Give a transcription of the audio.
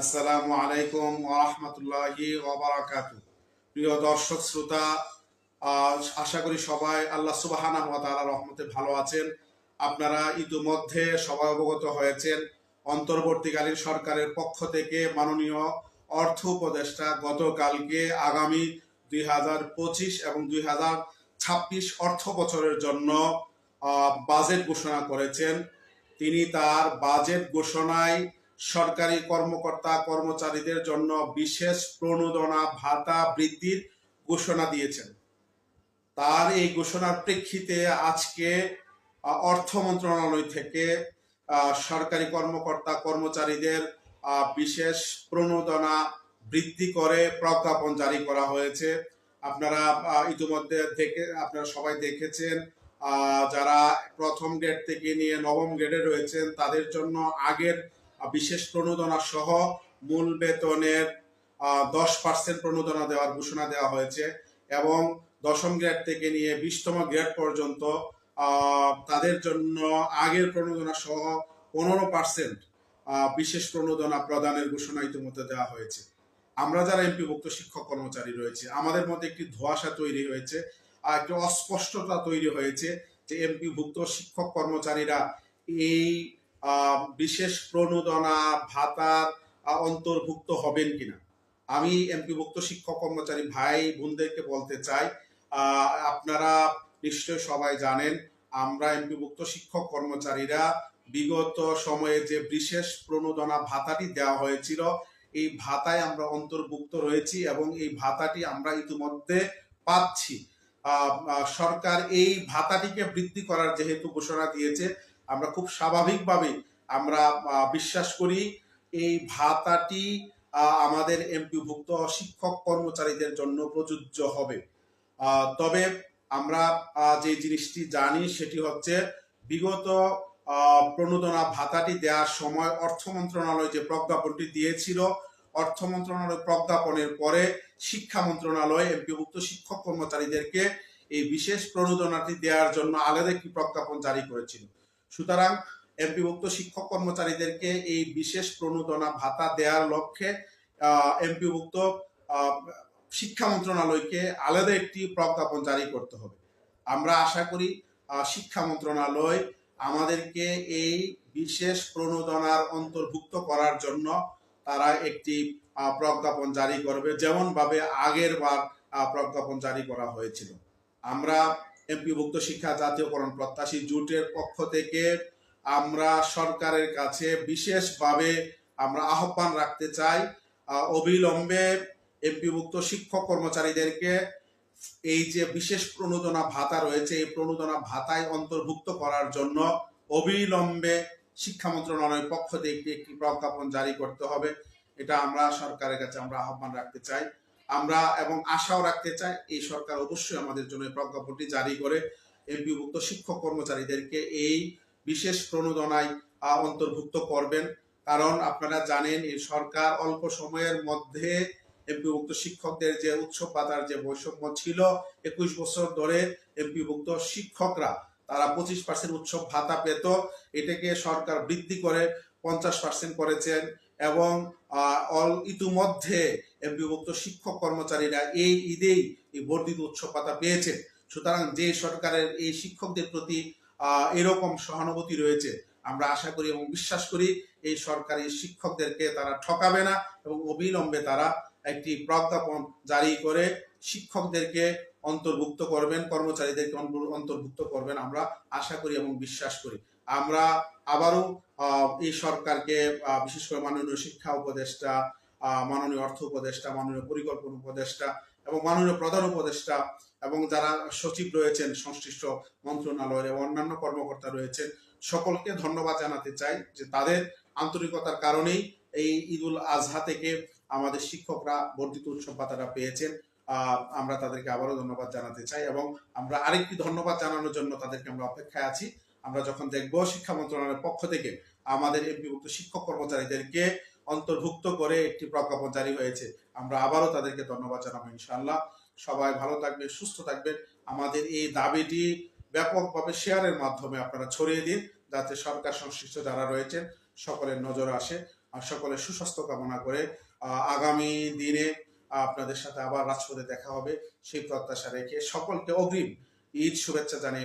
আসসালামু আলাইকুম ওরহমতুল্লাহি ওবরাকাতু প্রিয় দর্শক, শ্রোতা আশা করি সবাই আল্লাহ সুবাহানা তাআলার রহমতে ভালো আছেন। আপনারা ইতিমধ্যে সবাই অবগত হয়েছেন, অন্তর্বর্তীকালীন সরকারের পক্ষ থেকে মাননীয় অর্থ উপদেষ্টা গতকালকে আগামী দুই হাজার পঁচিশ এবং দুই হাজার ছাব্বিশ অর্থ বছরের জন্য বাজেট ঘোষণা করেছেন। তিনি তার বাজেট ঘোষণায় সরকারি কর্মকর্তা কর্মচারীদের জন্য বিশেষ প্রণোদনা ভাতা বৃদ্ধির ঘোষণা দিয়েছেন। তার এই ঘোষণার প্রেক্ষিতে আজকে অর্থ মন্ত্রণালয় থেকে সরকারি কর্মকর্তা কর্মচারীদের বিশেষ প্রণোদনা বৃদ্ধি করে প্রজ্ঞাপন জারি করা হয়েছে। আপনারা ইতিমধ্যে দেখে, আপনারা সবাই দেখেছেন যারা প্রথম গ্রেড থেকে নিয়ে নবম গ্রেডে রয়েছেন, তাদের জন্য আগের বিশেষ প্রণোদনা সহ মূল বেতনের দশ পার্সেন্ট প্রণোদনা দেওয়ার ঘোষণা দেওয়া হয়েছে এবং দশম গ্রেড থেকে নিয়ে বিশতম গ্রেড পর্যন্ত তাদের জন্য আগের প্রণোদনা সহ পনেরো পার্সেন্ট বিশেষ প্রণোদনা প্রদানের ঘোষণা ইতিমধ্যে দেওয়া হয়েছে। আমরা যারা এমপিভুক্ত শিক্ষক কর্মচারী রয়েছে, আমাদের মধ্যে একটি ধোঁয়াশা তৈরি হয়েছে আর একটি অস্পষ্টতা তৈরি হয়েছে যে এমপিভুক্ত শিক্ষক কর্মচারীরা এই বিশেষ প্রণোদনা ভাতার অন্তর্ভুক্ত হবেন কিনা। আমি এমপিভুক্ত শিক্ষক কর্মচারী ভাই বোনদেরকে বলতে চাই আপনারা নিশ্চয় সবাই জানেন, আমরা এমপিভুক্ত শিক্ষক কর্মচারীরা বিগত সময়ে যে বিশেষ প্রণোদনা ভাতাটি দেওয়া হয়েছিল, এই ভাতায় আমরা অন্তর্ভুক্ত রয়েছি এবং এই ভাতাটি আমরা ইতিমধ্যে পাচ্ছি। সরকার এই ভাতাটিকে বৃদ্ধি করার যেহেতু ঘোষণা দিয়েছে আমরা খুব স্বাভাবিকভাবে আমরা বিশ্বাস করি এই ভাতাটি আমাদের এমপিভুক্ত শিক্ষক কর্মচারীদের জন্য প্রযোজ্য হবে। তবে আমরা যে জিনিসটি জানি সেটি হচ্ছে বিগত প্রণোদনা ভাতাটি দেওয়ার সময় অর্থ মন্ত্রণালয় যে প্রজ্ঞাপনটি দিয়েছিল, অর্থ মন্ত্রণালয় প্রজ্ঞাপনের পরে শিক্ষা মন্ত্রণালয় এমপিভুক্ত শিক্ষক কর্মচারীদেরকে এই বিশেষ প্রণোদনাটি দেওয়ার জন্য আলাদা একটি প্রজ্ঞাপন জারি করেছিল। সুতরাং এমপিভুক্ত শিক্ষক কর্মচারীদেরকে এই বিশেষ প্রণোদনা ভাতা দেওয়ার লক্ষ্যে এমপিভুক্ত শিক্ষা মন্ত্রণালয়কে আলাদা একটি প্রজ্ঞাপন জারি করতে হবে। আমরা আশা করি শিক্ষা মন্ত্রণালয় আমাদেরকে এই বিশেষ প্রণোদনার অন্তর্ভুক্ত করার জন্য তারা একটি প্রজ্ঞাপন জারি করবে যেমন ভাবে আগের বার প্রজ্ঞাপন জারি করা হয়েছিল। আমরা এমপিভুক্ত শিক্ষা, জাতীয়করণ প্রত্যাশী জোটের পক্ষ থেকে আমরা সরকারের কাছে বিশেষভাবে আমরা আহ্বান রাখতে চাই অবিলম্বে এমপিভুক্ত শিক্ষক কর্মচারীদেরকে এই যে বিশেষ প্রণোদনা ভাতা রয়েছে, এই প্রণোদনা ভাতায় অন্তর্ভুক্ত করার জন্য অবিলম্বে শিক্ষা মন্ত্রণালয়ের পক্ষ থেকে একটি প্রজ্ঞাপন জারি করতে হবে। এটা আমরা সরকারের কাছে আমরা আহ্বান রাখতে চাই। আমরা এবং আশাও রাখতে চাই এই সরকার অবশ্যই আমাদের জন্য প্রজ্ঞাপনটি জারি করে। এমপিভুক্ত শিক্ষক কর্মচারীদেরকে এই বিশেষ প্রণোদনায় অন্তর্ভুক্ত করবেন। কারণ আপনারা জানেন, এই সরকার অল্প সময়ের মধ্যে এমপিভুক্ত শিক্ষকদের যে উৎসব পাতার যে বৈষম্য ছিল, একুশ বছর ধরে এমপিভুক্ত শিক্ষকরা, তারা পঁচিশ পার্সেন্ট উৎসব ভাতা পেত। এটাকে সরকার বৃদ্ধি করে, পঞ্চাশ পার্সেন্ট করেছেন। এবং অল ইতিমধ্যে এমপিভুক্ত শিক্ষক কর্মচারীরা এই ঈদেই এই বর্ধিত উৎসব ভাতা পেয়েছেন। সুতরাং যে সরকারের এই শিক্ষকদের প্রতি এরকম সহানুভূতি রয়েছে, আমরা আশা করি এবং বিশ্বাস করি এই সরকারি শিক্ষকদেরকে তারা ঠকাবে না এবং অবিলম্বে তারা একটি প্রজ্ঞাপন জারি করে শিক্ষকদেরকে অন্তর্ভুক্ত করবেন, কর্মচারীদেরকে অন্তর্ভুক্ত করবেন, আমরা আশা করি এবং বিশ্বাস করি। আমরা আবারও এই সরকারকে বিশেষ করে মাননীয় শিক্ষা উপদেষ্টা মাননীয় অর্থ উপদেষ্টা, মাননীয় পরিকল্পনা উপদেষ্টা এবং মাননীয় প্রধান উপদেষ্টা এবং যারা সচিব রয়েছেন, সংশ্লিষ্ট মন্ত্রণালয়ের এবং অন্যান্য কর্মকর্তা রয়েছেন, সকলকে ধন্যবাদ জানাতে চাই যে তাদের আন্তরিকতার কারণেই এই ঈদুল আজহা থেকে আমাদের শিক্ষকরা বর্ধিত উৎসব ভাতাটা পেয়েছেন। আমরা তাদেরকে আবারও ধন্যবাদ জানাতে চাই এবং আমরা আরেকটি ধন্যবাদ জানানোর জন্য তাদেরকে আমরা অপেক্ষায় আছি। আমরা যখন দেখব শিক্ষা মন্ত্রণালয়ের পক্ষ থেকে আমাদের এমপিভুক্ত শিক্ষক কর্মচারীদেরকে অন্তর্ভুক্ত করে একটি প্রজ্ঞাপন জারি হয়েছে, আমরা আবারও তাদেরকে ধন্যবাদ জানাব ইনশাল্লাহ সবাই ভালো থাকবে সুস্থ থাকবেন। আমাদের এই দাবিটি ব্যাপকভাবে শেয়ারের মাধ্যমে আপনারা ছড়িয়ে দিন, যাতে সরকার সংশ্লিষ্ট যারা রয়েছেন সকলের নজর আসে আর সকলের সুস্বাস্থ্য কামনা করে আগামী দিনে আপনাদের সাথে আবার রাজপথে দেখা হবে। সেই প্রত্যাশা রেখে সকলকে অগ্রিম ঈদ শুভেচ্ছা জানিয়ে